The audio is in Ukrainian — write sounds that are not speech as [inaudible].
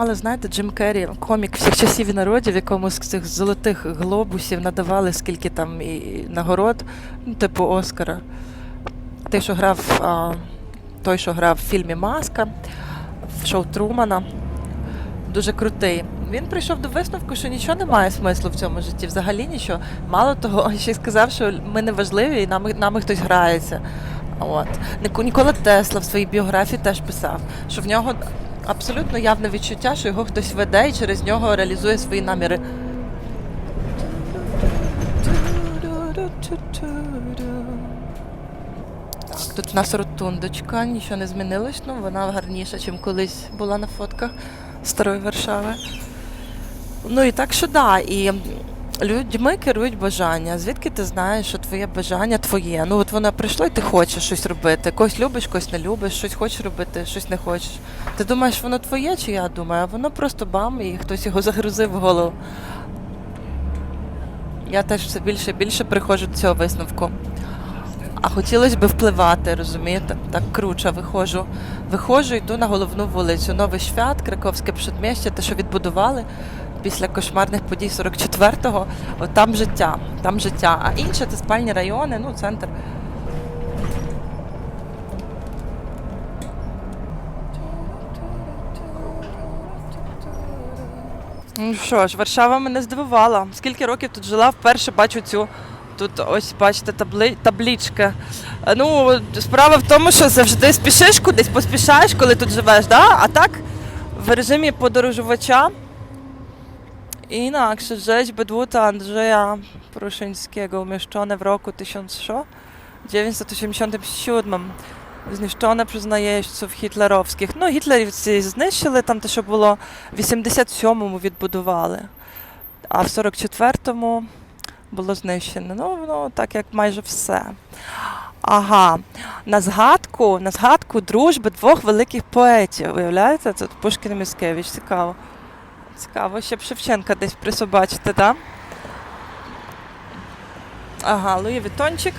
Але знаєте, Джим Керрі, комік всіх часів і народів, якому з цих золотих глобусів надавали скільки там і нагород, ну, типу Оскара. Той, що грав, а, той, що грав в фільмі Маска, в шоу Трумана, дуже крутий. Він прийшов до висновку, що нічого немає смислу в цьому житті, взагалі нічого. Мало того, [laughs] ще й сказав, що ми не важливі і нами, нами хтось грається. От. Нікола Тесла в своїй біографії теж писав, що в нього абсолютно явне відчуття, що його хтось веде і через нього реалізує свої наміри. Так, тут в нас ротундочка, нічого не змінилось, ну вона гарніша, ніж колись була на фотках старої Варшави. Ну і так що да, і людьми керують бажання. Звідки ти знаєш, що твоє бажання твоє? Ну от воно прийшло і ти хочеш щось робити. Когось любиш, когось не любиш, щось хочеш робити, щось не хочеш. Ти думаєш, воно твоє, чи я думаю, а воно просто бам, і хтось його загрузив в голову. Я теж все більше і більше приходжу до цього висновку. А хотілося б впливати, розумієте? Так круче виходжу. Виходжу, йду на головну вулицю. Новий Швят, Краковське Пшедмєще, те, що відбудували після кошмарних подій 44-го. От там життя, там життя. А інше це спальні райони, ну, центр. Ну що ж, Варшава мене здивувала. Скільки років тут жила, вперше бачу цю. Тут ось бачите табли... таблічки. Е, Ну, справа в тому, що завжди спішиш кудись, поспішаєш, коли тут живеш, да? а так в режимі подорожувача. Інакше rzeźby dłuta Andrzeja Pruszyńskiego umieszczone w roku 1987 zniszczone przez najeźdźców hitlerowskich. Ну, гітлерівці знищили там те, що було в 87-му відбудували, а в 44-му було знищено. Ну, ну, так як майже все. Ага, на згадку, на згадку дружби двох великих поетів. Уявляєте? Тут Пушкін і Міцкевич. Цікаво. Цікаво, щоб Шевченка десь присобачити, так? Ага, Луї Вітончик.